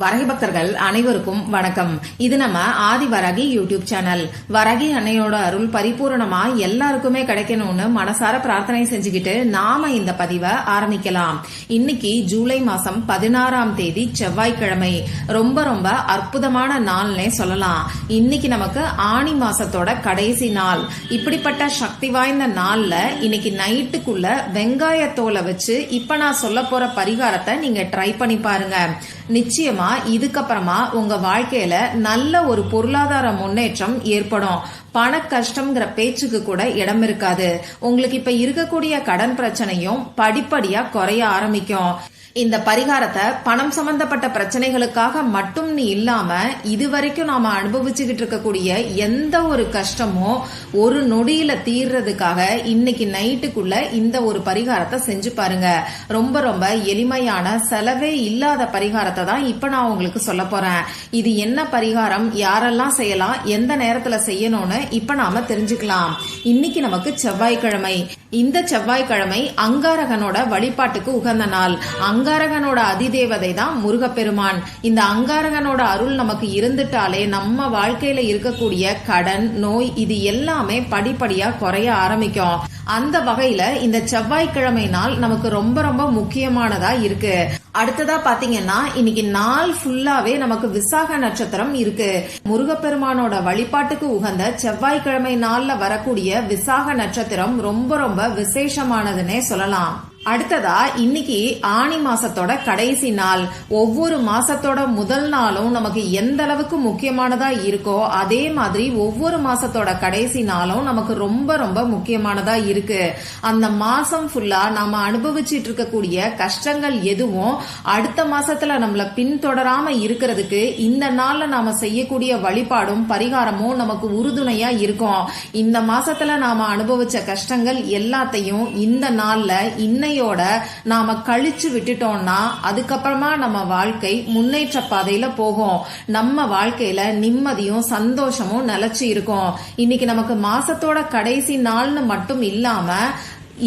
வரகி பக்தர்கள் அனைவருக்கும் வணக்கம். இது நம்ம ஆதி வரகி யூடியூப் சேனல். வரகி அன்னையோட அருள் பரிபூரணமா எல்லாருக்குமே கிடைக்கணும்னு மனசார பிரார்த்தனை செஞ்சுக்கிட்டு நாம இந்த பதிவை ஆரம்பிக்கலாம். இன்னைக்கு ஜூலை மாசம் பதினாறாம் தேதி செவ்வாய்க்கிழமை. ரொம்ப ரொம்ப அற்புதமான நாள்னே சொல்லலாம். இன்னைக்கு நமக்கு ஆணி மாசத்தோட கடைசி நாள். இப்படிப்பட்ட சக்தி வாய்ந்த நாள்ல இன்னைக்கு நைட்டுக்குள்ள வெங்காயத்தோலை வச்சு இப்ப நான் சொல்ல போற பரிகாரத்தை நீங்க ட்ரை பண்ணி பாருங்க. நிச்சயமா இதுக்கப்புறமா உங்க வாழ்க்கையில நல்ல ஒரு பொருளாதார முன்னேற்றம் ஏற்படும். பண கஷ்டம்ங்கிற பேச்சுக்கு கூட இடம் இருக்காது. உங்களுக்கு இப்ப இருக்கக்கூடிய கடன் பிரச்சனையும் படிப்படியா குறைய ஆரம்பிக்கும். இந்த பரிகாரத்தை பணம் சம்பந்தப்பட்ட பிரச்சனைகளுக்காக மட்டும் நீ இல்லாம இதுவரைக்கும் நாம அனுபவிச்சுக்கிட்டு இருக்கக்கூடிய எந்த ஒரு கஷ்டமோ ஒரு நொடியில தீர்றதுக்காக இன்னைக்கு நைட்டுக்குள்ள இந்த ஒரு பரிகாரத்தை செஞ்சு பாருங்க. ரொம்ப ரொம்ப எளிமையான செலவே இல்லாத பரிகாரத்தை தான் இப்ப நான் உங்களுக்கு சொல்ல போறேன். இது என்ன பரிகாரம்? யாரெல்லாம் செய்யலாம்? எந்த நேரத்துல செய்யணும்னு இப்ப நாம தெரிஞ்சுக்கலாம். இன்னைக்கு நமக்கு செவ்வாய்க்கிழமை. இந்த செவ்வாய்க்கிழமை அங்காரகனோட வழிபாட்டுக்கு உகந்த நாள். அங்காரகனோட அதிதேவதை தான் முருகப்பெருமான். இந்த அங்காரகனோட அருள் நமக்கு இருந்துட்டாலே நம்ம வாழ்க்கையில இருக்கக்கூடிய கடன் நோய் இது எல்லாமே படிப்படியா குறைய ஆரம்பிக்கும். அந்த வகையில இந்த செவ்வாய்க்கிழமை நாள் நமக்கு ரொம்ப ரொம்ப முக்கியமானதா இருக்கு. அடுத்ததா பாத்தீங்கன்னா இன்னைக்கு நாள் ஃபுல்லாவே நமக்கு விசாக நட்சத்திரம் இருக்கு. முருகப்பெருமானோட வழிபாட்டுக்கு உகந்த செவ்வாய்க்கிழமை நாள்ல வரக்கூடிய விசாக நட்சத்திரம் ரொம்ப ரொம்ப விசேஷமானதுன்னே சொல்லலாம். அடுத்ததா இன்னைக்கு ஆணி மாசத்தோட கடைசி நாள். ஒவ்வொரு மாசத்தோட முதல் நாளும் நமக்கு எந்த அளவுக்கு முக்கியமானதா இருக்கோ அதே மாதிரி ஒவ்வொரு மாசத்தோட கடைசி நாளும் நமக்கு ரொம்ப ரொம்ப முக்கியமானதா இருக்கு. அந்த மாசம் ஃபுல்லா நாம அனுபவிச்சிட்டு இருக்கக்கூடிய கஷ்டங்கள் எதுவும் அடுத்த மாசத்துல நம்மள பின்தொடராம இருக்கிறதுக்கு இந்த நாள்ல நாம செய்யக்கூடிய வழிபாடும் பரிகாரமும் நமக்கு உறுதுணையா இருக்கும். இந்த மாசத்துல நாம அனுபவிச்ச கஷ்டங்கள் எல்லாத்தையும் இந்த நாள்ல இன்னைய சிந்தனையோட நாம கழிச்சு விட்டுட்டோம்னா அதுக்கப்புறமா நம்ம வாழ்க்கை முன்னேற்ற பாதையில போகும். நம்ம வாழ்க்கையில நிம்மதியும் சந்தோஷமும் நிலைச்சு இருக்கும். இன்னைக்கு நமக்கு மாசத்தோட கடைசி நாள்னு மட்டும் இல்லாம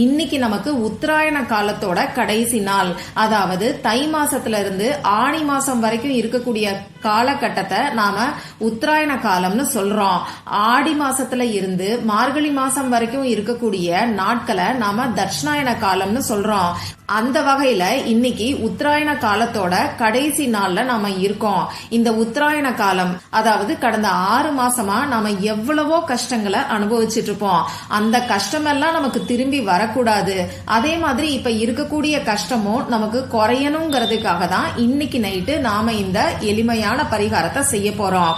இன்னைக்கு நமக்கு உத்தராயண காலத்தோட கடைசி நாள். அதாவது தை மாசத்துல இருந்து ஆணி மாசம் வரைக்கும் இருக்கக்கூடிய காலகட்டத்தை நாம உத்தராயண காலம்னு சொல்றோம். ஆடி மாசத்துல இருந்து மார்கழி மாசம் வரைக்கும் இருக்கக்கூடிய நாட்களை நாம தட்சிணாயன காலம்னு சொல்றோம். அந்த வகையில இன்னைக்கு உத்தராயண காலத்தோட கடைசி நாள்ல நாம இருக்கோம். இந்த உத்தராயண காலம் அதாவது கடந்த ஆறு மாசமா நாம எவ்வளவோ கஷ்டங்களை அனுபவிச்சுட்டு இருப்போம் அந்த கஷ்டமெல்லாம் நமக்கு திரும்பி வரக்கூடாது. அதே மாதிரி இப்ப இருக்கக்கூடிய கஷ்டமும் நமக்கு குறையணுங்கிறதுக்காக தான் இன்னைக்கு நைட்டு நாம இந்த எளிமையான பரிகாரத்தை செய்ய போறோம்.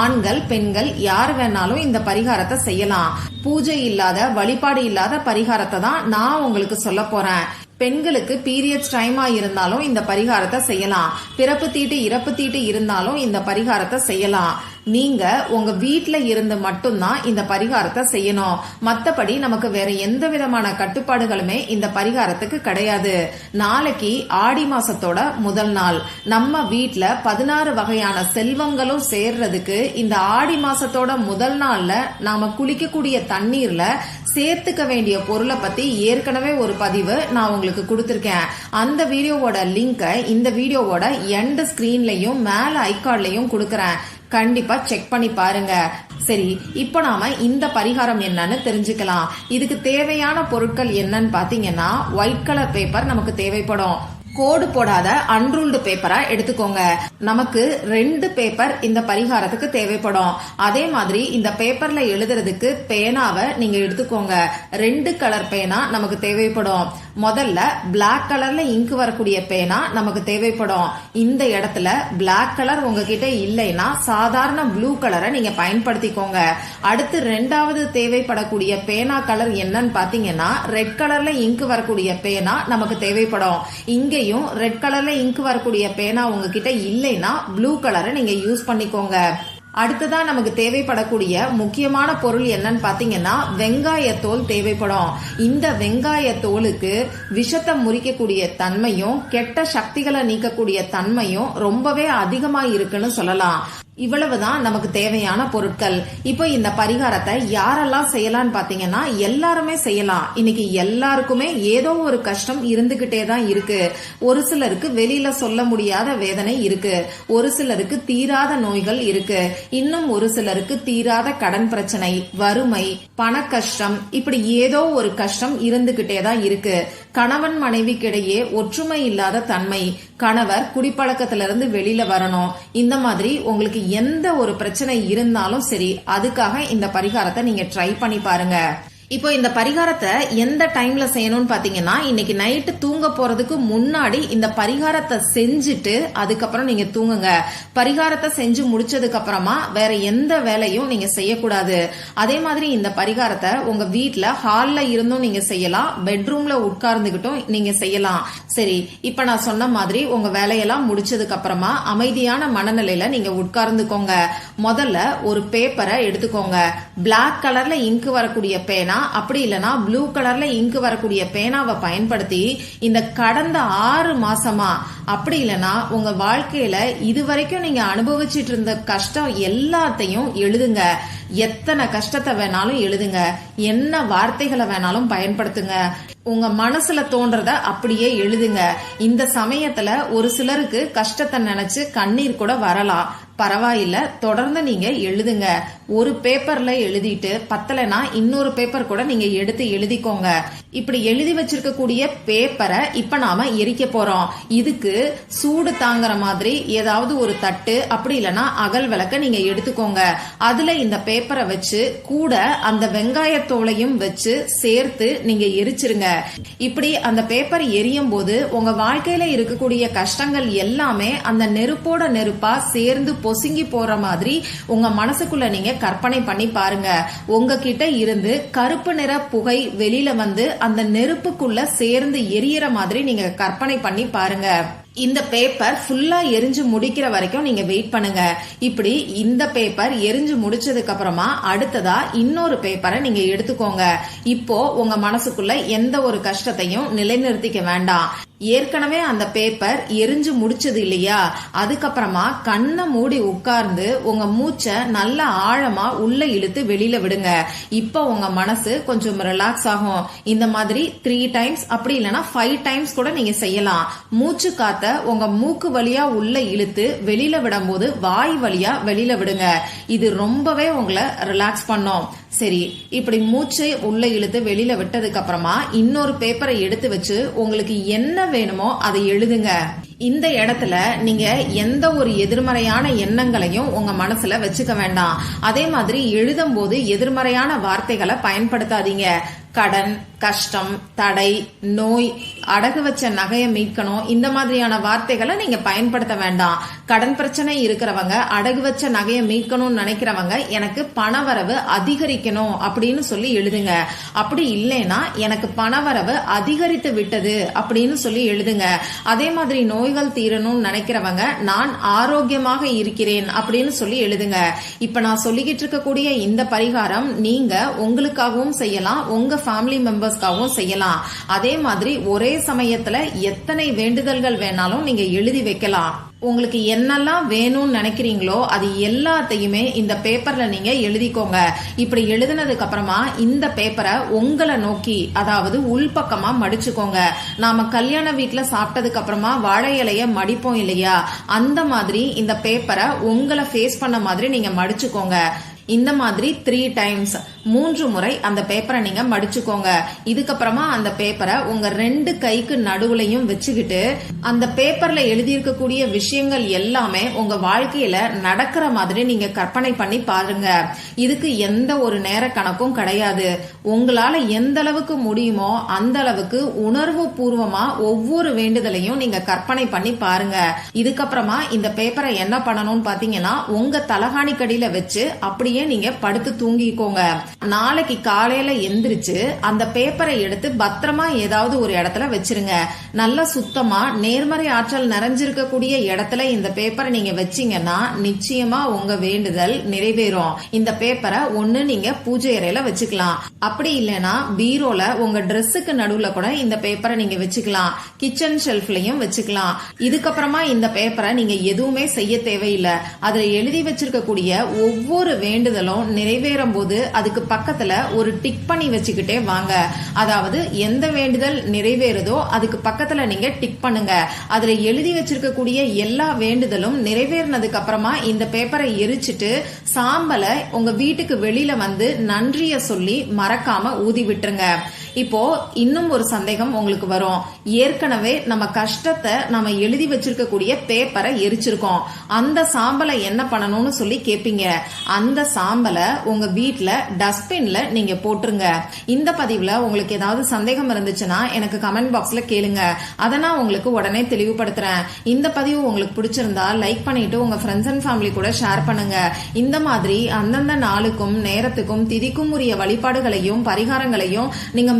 ஆண்கள் பெண்கள் யார் வேணாலும் இந்த பரிகாரத்தை செய்யலாம். பூஜை இல்லாத வழிபாடு இல்லாத பரிகாரத்தை தான் நான் உங்களுக்கு சொல்ல போறேன். பெண்களுக்கு பீரியட்ஸ் டைமா இருந்தாலும் இந்த பரிகாரத்தை செய்யலாம். பிறப்பு தீட்டு இறப்பு தீட்டு இருந்தாலும் இந்த பரிகாரத்தை செய்யலாம். நீங்க உங்க வீட்டுல இருந்து மட்டும்தான் இந்த பரிகாரத்தை செய்யணும். மத்தபடி நமக்கு வேற எந்த விதமான கட்டுப்பாடுகளுமே இந்த பரிகாரத்துக்கு கிடையாது. நாளைக்கு ஆடி மாசத்தோட முதல் நாள். நம்ம வீட்டுல பதினாறு வகையான செல்வங்களும் சேர்றதுக்கு இந்த ஆடி மாசத்தோட முதல் நாள்ல நாம குளிக்கக்கூடிய தண்ணீர்ல சேர்த்துக்க வேண்டிய பொருளை பத்தி ஏற்கனவே ஒரு பதிவு நான் உங்களுக்கு கொடுத்திருக்கேன். அந்த வீடியோவோட லிங்கை இந்த வீடியோவோட எண்ட் ஸ்கிரீன்லயும் மேல ஐகார்ட்லயும் கொடுக்கறேன். கண்டிப்பா செக் பண்ணி பாருங்க. சரி இப்போ நாம இந்த பரிகாரம் என்னன்னு தெரிஞ்சுக்கலாம். இதுக்கு தேவையான பொருட்கள் என்னன்னு பாத்தீங்கன்னா ஒயிட் கலர் பேப்பர் நமக்கு தேவைப்படும். கோடு போடாத அன்ரூல்டு பேப்பரா எடுத்துக்கோங்க. நமக்கு ரெண்டு பேப்பர் இந்த பரிகாரத்துக்கு தேவைப்படும். அதே மாதிரி இந்த பேப்பர்ல எழுதுறதுக்கு பேனாவை நீங்க எடுத்துக்கோங்க. ரெண்டு கலர் பேனா நமக்கு தேவைப்படும். முதல்ல பிளாக் கலர்ல இங்கு வரக்கூடிய பேனா நமக்கு தேவைப்படும். இந்த இடத்துல பிளாக் கலர் உங்ககிட்ட இல்லைன்னா சாதாரண ப்ளூ கலரை நீங்க பயன்படுத்திக்கோங்க. அடுத்து ரெண்டாவது தேவைப்படக்கூடிய பேனா கலர் என்னன்னு பாத்தீங்கன்னா ரெட் கலர்ல இங்கு வரக்கூடிய பேனா நமக்கு தேவைப்படும். இங்கேயும் ரெட் கலர்ல இங்கு வரக்கூடிய பேனா உங்ககிட்ட இல்லைன்னா ப்ளூ கலரை நீங்க யூஸ் பண்ணிக்கோங்க. அடுத்ததா நமக்கு தேவைப்படக்கூடிய முக்கியமான பொருள் என்னன்னு பாத்தீங்கன்னா வெங்காயத்தோல் தேவைப்படும். இந்த வெங்காயத்தோலுக்கு விஷத்தை முறிக்கக்கூடிய தன்மையும் கெட்ட சக்திகளை நீக்கக்கூடிய தன்மையும் ரொம்பவே அதிகமா இருக்குன்னு சொல்லலாம். இவ்வளவுதான் நமக்கு தேவையான பொருட்கள். இப்போ இந்த பரிகாரத்தை யாரெல்லாம் செய்யலாம்னு பாத்தீங்கன்னா எல்லாருமே செய்யலாம். இன்னைக்கு எல்லாருக்குமே ஏதோ ஒரு கஷ்டம் இருந்துகிட்டே தான் இருக்கு. ஒரு சிலருக்கு வெளியில சொல்ல முடியாத வேதனை இருக்கு. ஒரு சிலருக்கு தீராத நோய்கள் இருக்கு. இன்னும் ஒரு சிலருக்கு தீராத கடன் பிரச்சனை வறுமை பண கஷ்டம் இப்படி ஏதோ ஒரு கஷ்டம் இருந்துகிட்டே தான் இருக்கு. கணவன் மனைவிக்கிடையே ஒற்றுமை இல்லாத தன்மை கணவர் குடிப்பழக்கத்திலிருந்து வெளியில வரணும். இந்த மாதிரி உங்களுக்கு எந்த ஒரு பிரச்சனை இருந்தாலும் சரி அதுக்காக இந்த பரிகாரத்தை நீங்க ட்ரை பண்ணி பாருங்க. இப்போ இந்த பரிகாரத்தை எந்த டைம்ல செய்யணும்னு பாத்தீங்கன்னா இன்னைக்கு நைட்டு தூங்க போறதுக்கு முன்னாடி இந்த பரிகாரத்தை செஞ்சுட்டு அதுக்கப்புறம் நீங்க தூங்குங்க. பரிகாரத்தை செஞ்சு முடிச்சதுக்கு அப்புறமா வேற எந்த வேலையும் நீங்க செய்யக்கூடாது. அதே மாதிரி இந்த பரிகாரத்தை உங்க வீட்டுல ஹால்ல இருந்தும் நீங்க செய்யலாம் பெட்ரூம்ல உட்கார்ந்துகிட்டும் நீங்க செய்யலாம். சரி இப்ப நான் சொன்ன மாதிரி உங்க வேலையெல்லாம் முடிச்சதுக்கு அப்புறமா அமைதியான மனநிலையில நீங்க உட்கார்ந்துக்கோங்க. முதல்ல ஒரு பேப்பரை எடுத்துக்கோங்க. பிளாக் கலர்ல இங்கு வரக்கூடிய பேனா அப்படி இல்லைன்னா ப்ளூ கலர்ல இங்கு வரக்கூடிய பேனாவை பயன்படுத்தி இந்த கடந்த ஆறு மாசமா அப்படி இல்லைன்னா உங்க வாழ்க்கையில இதுவரைக்கும் நீங்க அனுபவிச்சிட்டு இருந்த கஷ்டம் எல்லாத்தையும் எழுதுங்க. எத்தனை கஷ்டத்தை வேணாலும் எழுதுங்க. என்ன வார்த்தைகளை வேணாலும் பயன்படுத்துங்க. உங்க மனசுல தோன்றத அப்படியே எழுதுங்க. இந்த சமயத்துல ஒரு சிலருக்கு கஷ்டத்தை நினைச்சு கண்ணீர் கூட வரலாம். பரவாயில்ல தொடர்ந்து நீங்க எழுதுங்க. ஒரு பேப்பர்ல எழுதிட்டு பத்தலைனா இன்னொரு பேப்பர் கூட நீங்க எடுத்து எழுதிக்கோங்க. இப்படி எழுதி வச்சிருக்கக்கூடிய பேப்பரை இப்ப நாம எரிக்க போறோம். இதுக்கு சூடு தாங்குற மாதிரி ஏதாவது ஒரு தட்டு அப்படி இல்லைன்னா அகல் விளக்க நீங்க எடுத்துக்கோங்க. அதுல இந்த பேப்பரை வச்சு கூட அந்த வெங்காயத்தோலையும் வச்சு சேர்த்து நீங்க எரிச்சிருங்க. இப்படி அந்த பேப்பர் எரியும் போது உங்க வாழ்க்கையில இருக்கக்கூடிய கஷ்டங்கள் எல்லாமே அந்த நெருப்போட நெருப்பா சேர்ந்து பொசுங்கி போற மாதிரி உங்க மனசுக்குள்ள நீங்க கற்பனை பண்ணி பாருங்க. உங்ககிட்ட இருந்து கருப்பு நிற புகை வெளியில வந்து அந்த நெருப்புக்குள்ள சேர்ந்து எரியற மாதிரி நீங்க கற்பனை பண்ணி பாருங்க. இந்த பேப்பர் ஃபுல்லா எரிஞ்சு முடிக்கிற வரைக்கும் நீங்க வெயிட் பண்ணுங்க. இப்படி இந்த பேப்பர் எரிஞ்சு முடிச்சதுக்கு அப்புறமா அடுத்ததா இன்னொரு பேப்பரை நீங்க எடுத்துக்கோங்க. இப்போ உங்க மனசுக்குள்ள எந்த ஒரு கஷ்டத்தையும் நிலைநிறுத்திக்க வேண்டாம். ஏற்கனவே அந்த பேப்பர் எரிஞ்சு முடிச்சது இல்லையா? அதுக்கப்புறமா கண்ணை மூடி உட்கார்ந்து உங்க மூச்சை நல்ல ஆழமா உள்ள இழுத்து வெளியில விடுங்க. இப்போ உங்க மனசு கொஞ்சம் ரிலாக்ஸ் ஆகும். இந்த மாதிரி த்ரீ டைம்ஸ் அப்படி இல்லைன்னா ஃபைவ் டைம்ஸ் கூட நீங்க செய்யலாம். மூச்சு காத்த உங்க மூக்கு வழியா உள்ள இழுத்து வெளியில விடும்போது வாய் வழியா வெளியில விடுங்க. இது ரொம்பவே உங்களை ரிலாக்ஸ் பண்ணும். சரி இப்படி மூச்சை உள்ள இழுத்து வெளியில விட்டதுக்கு அப்புறமா இன்னொரு பேப்பரை எடுத்து வச்சு உங்களுக்கு என்ன வேணுமோ அதை எழுதுங்க. இந்த இடத்துல நீங்க எந்த ஒரு எதிர்மறையான எண்ணங்களையும் உங்க மனசுல வச்சுக்க வேண்டாம். அதே மாதிரி எழுதும் போது எதிர்மறையான வார்த்தைகளை பயன்படுத்தாதீங்க. கடன் கஷ்டம் தடை நோய் அடகு வச்ச நகையை மீட்கணும். இந்த மாதிரியான வார்த்தைகளை நீங்க பயன்படுத்த வேண்டாம். கடன் பிரச்சனை இருக்கிறவங்க அடகு வச்ச நகையை மீட்கணும்னு நினைக்கிறவங்க எனக்கு பணவரவு அதிகரிக்கணும் அப்படின்னு சொல்லி எழுதுங்க. அப்படி இல்லைன்னா எனக்கு பணவரவு அதிகரித்து விட்டது அப்படின்னு சொல்லி எழுதுங்க. அதே மாதிரி நோய்கள் தீரணும்னு நினைக்கிறவங்க நான் ஆரோக்கியமாக இருக்கிறேன் அப்படின்னு சொல்லி எழுதுங்க. இப்ப நான் சொல்லிக்கிட்டு இருக்கக்கூடிய இந்த பரிகாரம் நீங்க உங்களுக்காகவும் செய்யலாம் உங்க ஃபேமிலி மெம்பர்ஸ்க்காகவும் செய்யலாம். அதே மாதிரி ஒரே சமயத்துல எத்தனை வேண்டுதல்கள் வேணாலும் நீங்க எழுதி வைக்கலாம். உங்களுக்கு என்னெல்லாம் வேணும்னு நினைக்கிறீங்களோ அது எல்லாத்தையுமே இந்த பேப்பர்ல நீங்க எழுதிக்கோங்க. இப்படி எழுதினதுக்கு அப்புறமா இந்த பேப்பரை உங்களை நோக்கி அதாவது உள்பக்கமா மடிச்சுக்கோங்க. நாம கல்யாண வீட்டுல சாப்பிட்டதுக்கு அப்புறமா வாழை இலைய மடிப்போம் இல்லையா? அந்த மாதிரி இந்த பேப்பரை உங்களை ஃபேஸ் பண்ண மாதிரி நீங்க மடிச்சுக்கோங்க. இந்த மாதிரி த்ரீ டைம்ஸ் மூன்று முறை அந்த பேப்பரை நீங்க மடிச்சுக்கோங்க. இதுக்கப்புறமா அந்த பேப்பரை உங்க ரெண்டு கைக்கு நடுவுலையும் வச்சுக்கிட்டு அந்த பேப்பர்ல எழுதியிருக்கக்கூடிய விஷயங்கள் எல்லாமே உங்க வாழ்க்கையில நடக்கிற மாதிரி நீங்க கற்பனை பண்ணி பாருங்க. இதுக்கு எந்த ஒரு நேர கணக்கும் கிடையாது. உங்களால எந்த அளவுக்கு முடியுமோ அந்த அளவுக்கு உணர்வு பூர்வமா ஒவ்வொரு வேண்டுதலையும் நீங்க கற்பனை பண்ணி பாருங்க. இதுக்கப்புறமா இந்த பேப்பரை என்ன பண்ணணும்னு பாத்தீங்கன்னா உங்க தலகாணி கடியில வச்சு அப்படியே நீங்க படுத்து தூங்கிக்கோங்க. நாளைக்கு காலையில எந்திரிச்சு அந்த பேப்பரை எடுத்து பத்திரமா ஏதாவது ஒரு இடத்துல வச்சிருங்க. நல்லா சுத்தமா நேர்மறை ஆற்றல் நிறைஞ்சிருக்கக்கூடிய இடத்துல இந்த பேப்பரை நீங்க வச்சீங்கன்னா நிச்சயமா உங்க வேண்டுதல் நிறைவேறும். இந்த பேப்பரை ஒண்ணு நீங்க பூஜை அறையில வச்சுக்கலாம். அப்படி இல்லைன்னா பீரோல உங்க ட்ரெஸ்ஸுக்கு நடுவுல கூட இந்த பேப்பரை நீங்க வச்சுக்கலாம். கிச்சன் ஷெல்ஃப்லயும் வச்சுக்கலாம். இதுக்கப்புறமா இந்த பேப்பரை நீங்க எதுவுமே செய்ய தேவையில்லை. அதுல எழுதி வச்சிருக்கக்கூடிய ஒவ்வொரு வேண்டுதலும் நிறைவேறும் போது அதுக்கு பக்கத்துல ஒரு டிக் பண்ணி வச்சுக்கிட்டே வாங்க. அதாவது எந்த வேண்டுதல் நிறைவேறுதோ அதுக்கு பக்கத்துல நீங்க டிக் பண்ணுங்க. அதுல எழுதி வச்சிருக்கக்கூடிய எல்லா வேண்டுதலும் நிறைவேறினதுக்கு அப்புறமா இந்த பேப்பரை எரிச்சிட்டு சாம்பலை உங்க வீட்டுக்கு வெளியில வந்து நன்றிய சொல்லி மறக்காம ஊதி விட்டுருங்க. இப்போ இன்னும் ஒரு சந்தேகம் உங்களுக்கு வரும். ஏற்கனவே நம்ம கஷ்டத்தை நம்ம எழுதி வச்சிருக்கக்கூடிய பேப்பரை எரிச்சிருக்கோம். அந்த சாம்பலை என்ன பண்ணணும்னு சொல்லி கேட்பீங்க அந்த சாம்பலை உங்க வீட்டில் டஸ்ட்பின்ல நீங்க போட்டுருங்க. இந்த பதிவுல உங்களுக்கு ஏதாவது சந்தேகம் இருந்துச்சுன்னா எனக்கு கமெண்ட் பாக்ஸ்ல கேளுங்க. அதை நான் உங்களுக்கு உடனே தெளிவுபடுத்துறேன். இந்த பதிவு உங்களுக்கு பிடிச்சிருந்தா லைக் பண்ணிட்டு உங்க ஃப்ரெண்ட்ஸ் அண்ட் ஃபேமிலி கூட ஷேர் பண்ணுங்க. இந்த மாதிரி அந்தந்த நாளுக்கும் நேரத்துக்கும் திதிக்கும் உரிய வழிபாடுகளையும் பரிகாரங்களையும் நீங்க